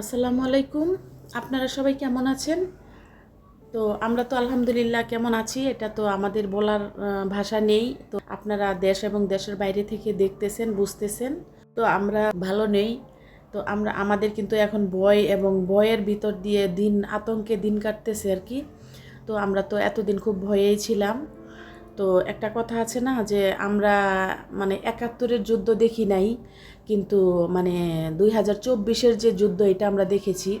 আসসালামু আলাইকুম। আপনারা সবাই কেমন আছেন? তো আমরা তো আলহামদুলিল্লাহ কেমন আছি, এটা তো আমাদের বলার ভাষা নেই। তো আপনারা দেশ এবং দেশের বাইরে থেকে দেখতেছেন, বুঝতেছেন। তো আমরা ভালো নেই। তো আমরা, আমাদের কিন্তু এখন ভয় এবং ভয়ের ভিতর দিয়ে দিন, আতঙ্কে দিন কাটতেছে আর কি। তো আমরা তো এতদিন খুব ভয়েই ছিলাম। তো একটা কথা আছে না যে আমরা মানে একাত্তরের যুদ্ধ দেখি নাই, কিন্তু মানে দুই হাজার চব্বিশের যে যুদ্ধ এটা আমরা দেখেছি।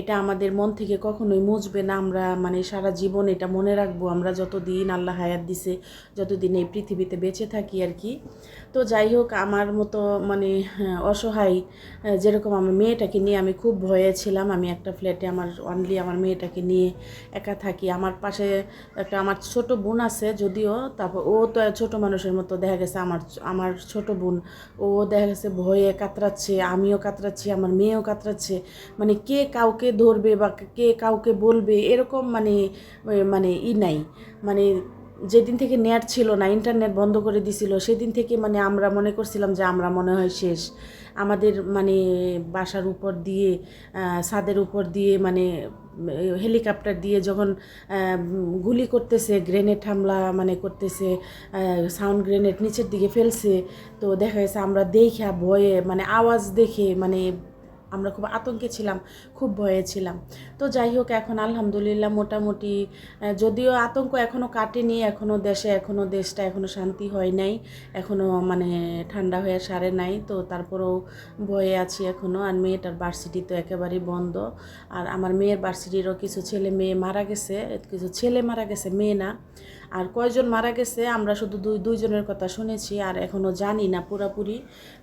এটা আমাদের মন থেকে কখনোই মুছবে না। আমরা মানে সারা জীবন এটা মনে রাখব। আমরা যতদিন আল্লাহ হায়াত দিছে যতদিন এই পৃথিবীতে বেঁচে থাকি আর কি। তো যাই হোক আমার মতো মানে হ্যাঁ, অসহায় যেরকম আমার মেয়েটাকে নিয়ে আমি খুব ভয়ে ছিলাম। আমি একটা ফ্ল্যাটে আমার অনলি আমার মেয়েটাকে নিয়ে একা থাকি। আমার পাশে একটা আমার ছোট বোন আছে যদিও তারপর ও তো ছোট মানুষের মতো দেখা গেছে আমার আমার ছোট বোন। ও দেখা গেছে ভয়ে কাতরাচ্ছে আমিও কাতরাচ্ছি আমার মেয়েও কাতরাচ্ছে। মানে কে কাউকে ধরবে বা কে কাউকে বলবে, এরকম মানে মানে ই নাই। মানে যেদিন থেকে নেট ছিল না ইন্টারনেট বন্ধ করে দিছিল, সেদিন থেকে মানে আমরা মনে করছিলাম যে আমরা মনে হয় শেষ। আমাদের মানে বাসার উপর দিয়ে ছাদের উপর দিয়ে মানে হেলিকপ্টার দিয়ে যখন গুলি করতেছে গ্রেনেড হামলা মানে করতেছে সাউন্ড গ্রেনেড নিচের দিকে ফেলছে, তো দেখা গেছে আমরা দেখা, ভয়ে মানে আওয়াজ দেখে মানে আমরা খুব আতঙ্কে ছিলাম, খুব ভয়ে ছিলাম। তো যাই হোক, এখন আলহামদুলিল্লাহ মোটামুটি যদিও আতঙ্ক এখনও কাটেনি এখনও দেশে এখনও দেশটা এখনও শান্তি হয় নাই এখনও মানে ঠান্ডা হয়ে সারে নাই, তো তারপরেও ভয়ে আছি এখনও আর মেয়েটার ভার্সিটি তো একেবারেই বন্ধ। আর আমার মেয়ের ভার্সিটিরও কিছু ছেলে মেয়ে মারা গেছে, কিছু ছেলে মারা গেছে, মেয়ে না। আর কয়জন মারা গেছে, আমরা শুধু দুই, দুইজনের কথা শুনেছি আর এখনও জানি না পুরাপুরি।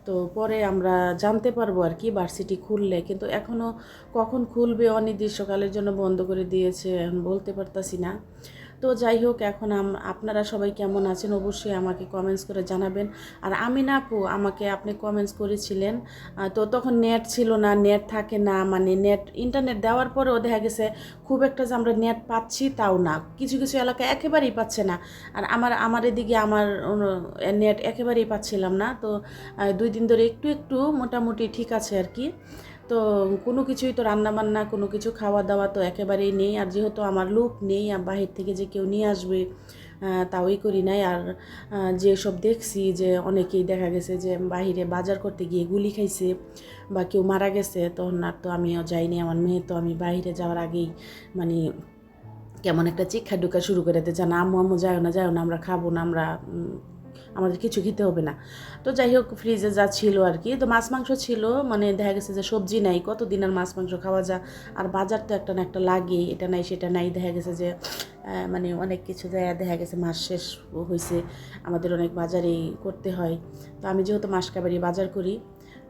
তো পরে আমরা জানতে পারব আর কি ভার্সিটি খুললে। কিন্তু এখনও কখন খুলবে অনির্দিষ্টকালের জন্য বন্ধ করে দিয়েছে, এখন বলতে পারতাছি না। তো যাই হোক, এখন আপনারা সবাই কেমন আছেন অবশ্যই আমাকে কমেন্টস করে জানাবেন। আর আমি না আপু, আমাকে আপনি কমেন্টস করেছিলেন। তো তখন নেট ছিল না নেট থাকে না মানে নেট ইন্টারনেট দেওয়ার পরেও দেখা গেছে খুব একটা যে আমরা নেট পাচ্ছি তাও না। কিছু কিছু এলাকা একেবারেই পাচ্ছে না। আর আমার আমার এদিকে আমার নেট একেবারেই পাচ্ছিলাম না। তো দুই দিন ধরে একটু একটু মোটামুটি ঠিক আছে আর কি। তো কোনো কিছুই তো রান্না বান্না, কোনো কিছু খাওয়া দাওয়া তো একেবারেই নেই। আর যেহেতু আমার লোক নেই, আর বাহির থেকে যে কেউ নিয়ে আসবে তাওই করি নাই। আর যেসব দেখছি যে অনেকেই দেখা গেছে যে বাহিরে বাজার করতে গিয়ে গুলি খাইছে বা কেউ মারা গেছে, তখন আর তো আমিও যাইনি। আমার মেয়ে তো আমি বাইরে যাওয়ার আগেই মানে কেমন একটা চিক্ষা ঢুকা শুরু করে দিতে না, আম্মু আম্মু যাও না যাও না, আমরা খাব না, আমরা আমাদের কিছু খেতে হবে না। তো যাই হোক ফ্রিজে যা ছিল আর কি, তো মাছ মাংস ছিল মানে দেখা গেছে যে সবজি নাই, কতদিন আর মাছ মাংস খাওয়া যা আর বাজার তো একটা না একটা লাগে, এটা নাই, সেটা নাই, দেখা গেছে যে মানে অনেক কিছু দেয়া দেখা গেছে মাস শেষ হয়েছে, আমাদের অনেক বাজারেই করতে হয়। তো আমি যেহেতু মাস কাবারি বাজার করি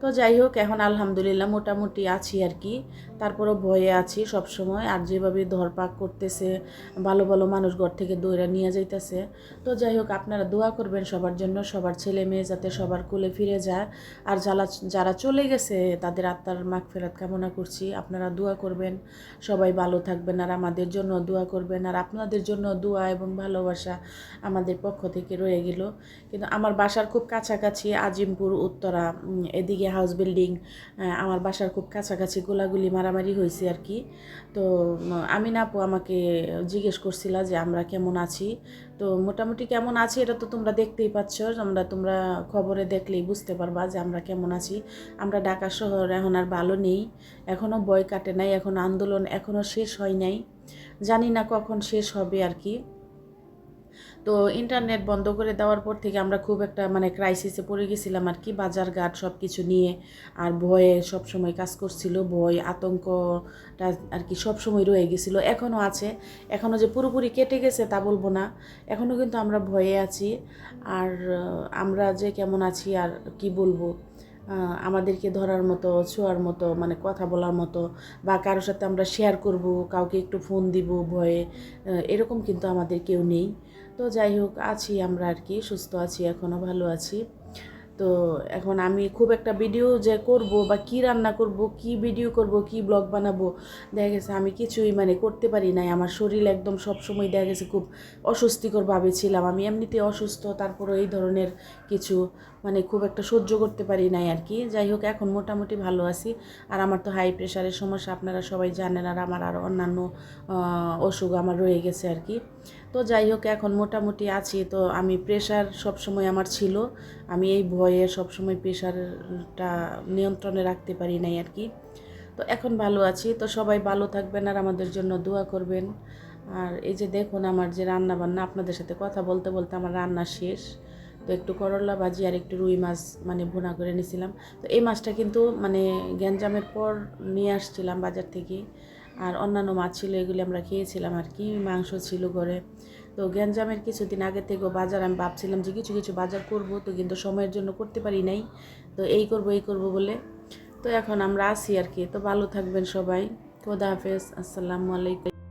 তো যাই হোক, এখন আলহামদুলিল্লাহ মোটামুটি আছি আর কি। তারপরও ভয়ে আছি সব সময় আর যেভাবে ধরপাক করতেছে, ভালো ভালো মানুষ ঘর থেকে দৌড়া নিয়ে যাইতেছে। তো যাই হোক, আপনারা দোয়া করবেন সবার জন্য, সবার ছেলে মেয়ে যাতে সবার কোলে ফিরে যায়। আর যারা যারা চলে গেছে, তাদের আত্মার মাখ ফেরাত কামনা করছি। আপনারা দোয়া করবেন, সবাই ভালো থাকবেন, আর আমাদের জন্য দোয়া করবেন। আর আপনাদের জন্য দোয়া এবং ভালোবাসা আমাদের পক্ষ থেকে রয়ে গেল। কিন্তু আমার বাসার খুব কাছাকাছি, আজিমপুর, উত্তরা এদিকে হাউস বিল্ডিং আমার বাসার খুব কাছাকাছি গোলাগুলি মারামারি হয়েছে আর কি। তো আমি আমিনা আপু আমাকে জিজ্ঞেস করছিল যে আমরা কেমন আছি? তো, মোটামুটি কেমন আছি এটা তো তোমরা দেখতেই পাচ্ছ। আমরা, তোমরা খবরে দেখলেই বুঝতে পারবা যে আমরা কেমন আছি। আমরা ঢাকা শহর এখন আর ভালো নেই। এখনও বয় কাটে নাই, এখন আন্দোলন এখনও শেষ হয় নাই। জানি না কখন শেষ হবে আর কি। তো ইন্টারনেট বন্ধ করে দেওয়ার পর থেকে আমরা খুব একটা মানে ক্রাইসিসে পড়ে গেছিলাম আর কি। বাজার ঘাট সব কিছু নিয়ে আর ভয়ে সব সময় কাজ করছিল, ভয় আতঙ্কটা আর কি সব সময় রয়ে গেছিল। এখনও আছে। এখনও যে পুরোপুরি কেটে গেছে তা বলব না। এখনও কিন্তু আমরা ভয়ে আছি। আর আমরা যে কেমন আছি আর কি বলব? আমাদেরকে ধরার মতো, ছোঁয়ার মতো মানে কথা বলার মতো বা কারোর সাথে আমরা শেয়ার করব, কাউকে একটু ফোন দিব ভয়ে এরকম কিন্তু আমাদের কেউ নেই। তো যাই হোক, আছি আমরা আর কি, সুস্থ আছি এখনও ভালো আছি। তো এখন আমি খুব একটা ভিডিও যে করব বা কি রান্না করব, কি ভিডিও করব, কি ব্লগ বানাবো, দেখা গেছে আমি কিছুই মানে করতে পারি নাই। আমার শরীর একদম সব সময় দেখা গেছে খুব অস্বস্তিকর ভাবে ছিলাম। আমি এমনিতে অসুস্থ তারপরে এই ধরনের কিছু মানে খুব একটা সহ্য করতে পারি নাই আর কি। যাই হোক, এখন মোটামুটি ভালো আছি। আর আমার তো হাই প্রেশারের সমস্যা, আপনারা সবাই জানেন। আর আমার আরও অন্যান্য অসুখ আমার রয়ে গেছে আর কি। তো যাই হোক, এখন মোটামুটি আছি। তো আমি প্রেশার সবসময় আমার ছিল। আমি এই ভয়ে সবসময় প্রেশারটা নিয়ন্ত্রণে রাখতে পারি নাই আর কি। তো এখন ভালো আছি। তো সবাই ভালো থাকবেন আর আমাদের জন্য দোয়া করবেন। আর এই যে দেখুন, আমার যে রান্না বান্না আপনাদের সাথে কথা বলতে বলতে আমার রান্না শেষ। তো একটু করলা ভাজি আর একটু রুই মাছ মানে ভুনা করে নিয়েছিলাম তো এই মাছটা কিন্তু মানে গ্যাঞ্জামের পর নিয়ে আসছিলাম বাজার থেকে। আর অন্যান্য মাছ ছিল, এগুলি আমরা খেয়েছিলাম আর কি, মাংস ছিল ঘরে। তো গ্যাঞ্জামের কিছুদিন আগে থেকেও বাজার, আমি ভাবছিলাম যে কিছু কিছু বাজার করব, তো কিন্তু সময়ের জন্য করতে পারি নাই। তো এই করব এই করব বলে। তো এখন আমরা আছি আর কি। তো ভালো থাকবেন সবাই। খোদা হাফেজ। আসসালামু আলাইকুম।